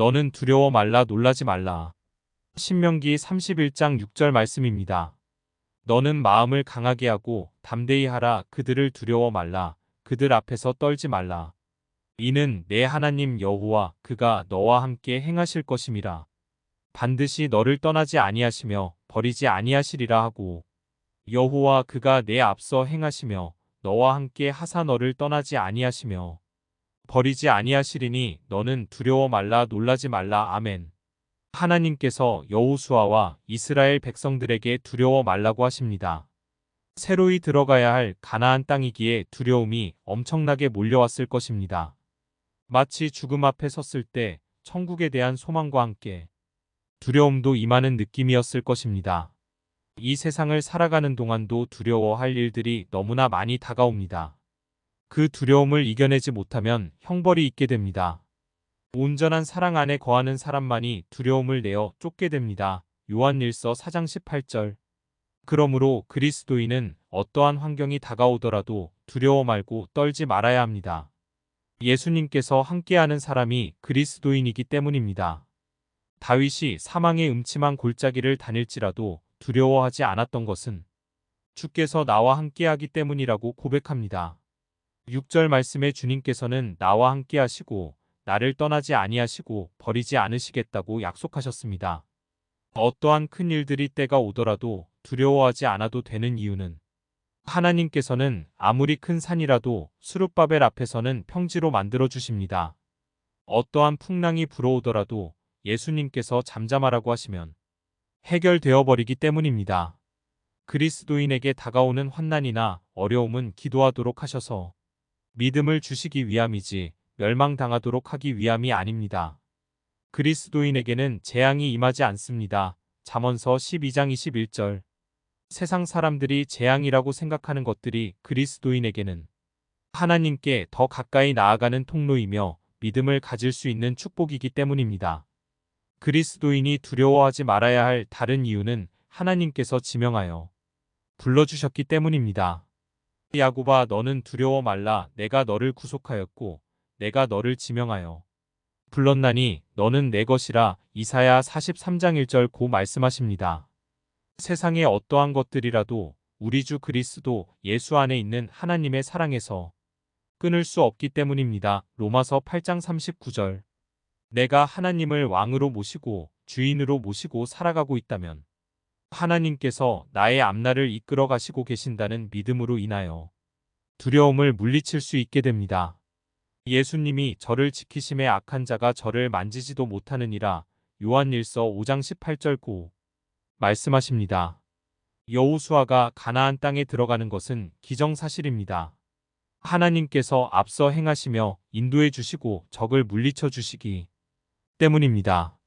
너는 두려워 말라 놀라지 말라. 신명기 31장 6절 말씀입니다. 너는 마음을 강하게 하고 담대히 하라 그들을 두려워 말라 그들 앞에서 떨지 말라. 이는 내 하나님 여호와 그가 너와 함께 행하실 것임이라. 반드시 너를 떠나지 아니하시며 버리지 아니하시리라 하고 여호와 그가 내 앞서 행하시며 너와 함께 하사 너를 떠나지 아니하시며 버리지 아니하시리니 너는 두려워 말라 놀라지 말라 아멘. 하나님께서 여호수아와 이스라엘 백성들에게 두려워 말라고 하십니다. 새로이 들어가야 할 가나안 땅이기에 두려움이 엄청나게 몰려왔을 것입니다. 마치 죽음 앞에 섰을 때 천국에 대한 소망과 함께 두려움도 임하는 느낌이었을 것입니다. 이 세상을 살아가는 동안도 두려워할 일들이 너무나 많이 다가옵니다. 그 두려움을 이겨내지 못하면 형벌이 있게 됩니다. 온전한 사랑 안에 거하는 사람만이 두려움을 내어 쫓게 됩니다. 요한일서 4장 18절. 그러므로 그리스도인은 어떠한 환경이 다가오더라도 두려워 말고 떨지 말아야 합니다. 예수님께서 함께하는 사람이 그리스도인이기 때문입니다. 다윗이 사망의 음침한 골짜기를 다닐지라도 두려워하지 않았던 것은 주께서 나와 함께하기 때문이라고 고백합니다. 6절 말씀에 주님께서는 나와 함께 하시고 나를 떠나지 아니하시고 버리지 않으시겠다고 약속하셨습니다. 어떠한 큰 일들이 때가 오더라도 두려워하지 않아도 되는 이유는 하나님께서는 아무리 큰 산이라도 수룹바벨 앞에서는 평지로 만들어 주십니다. 어떠한 풍랑이 불어오더라도 예수님께서 잠잠하라고 하시면 해결되어 버리기 때문입니다. 그리스도인에게 다가오는 환난이나 어려움은 기도하도록 하셔서 믿음을 주시기 위함이지 멸망당하도록 하기 위함이 아닙니다. 그리스도인에게는 재앙이 임하지 않습니다. 잠언서 12장 21절 세상 사람들이 재앙이라고 생각하는 것들이 그리스도인에게는 하나님께 더 가까이 나아가는 통로이며 믿음을 가질 수 있는 축복이기 때문입니다. 그리스도인이 두려워하지 말아야 할 다른 이유는 하나님께서 지명하여 불러주셨기 때문입니다. 야곱아 너는 두려워 말라 내가 너를 구속하였고 내가 너를 지명하여 불렀나니 너는 내 것이라 이사야 43장 1절 고 말씀하십니다. 세상의 어떠한 것들이라도 우리 주 그리스도 예수 안에 있는 하나님의 사랑에서 끊을 수 없기 때문입니다. 로마서 8장 39절 내가 하나님을 왕으로 모시고 주인으로 모시고 살아가고 있다면 하나님께서 나의 앞날을 이끌어 가시고 계신다는 믿음으로 인하여 두려움을 물리칠 수 있게 됩니다. 예수님이 저를 지키심에 악한 자가 저를 만지지도 못하느니라 요한일서 5장 18절 고 말씀하십니다. 여호수아가 가나안 땅에 들어가는 것은 기정사실입니다. 하나님께서 앞서 행하시며 인도해 주시고 적을 물리쳐 주시기 때문입니다.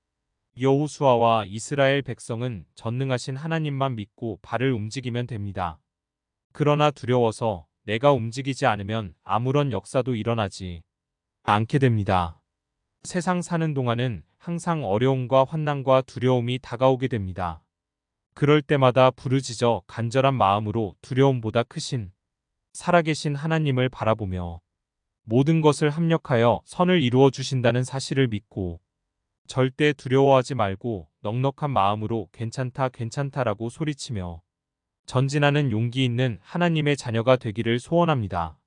여호수아와 이스라엘 백성은 전능하신 하나님만 믿고 발을 움직이면 됩니다. 그러나 두려워서 내가 움직이지 않으면 아무런 역사도 일어나지 않게 됩니다. 세상 사는 동안은 항상 어려움과 환난과 두려움이 다가오게 됩니다. 그럴 때마다 부르짖어 간절한 마음으로 두려움보다 크신 살아계신 하나님을 바라보며 모든 것을 합력하여 선을 이루어 주신다는 사실을 믿고 절대 두려워하지 말고 넉넉한 마음으로 괜찮다 괜찮다라고 소리치며 전진하는 용기 있는 하나님의 자녀가 되기를 소원합니다.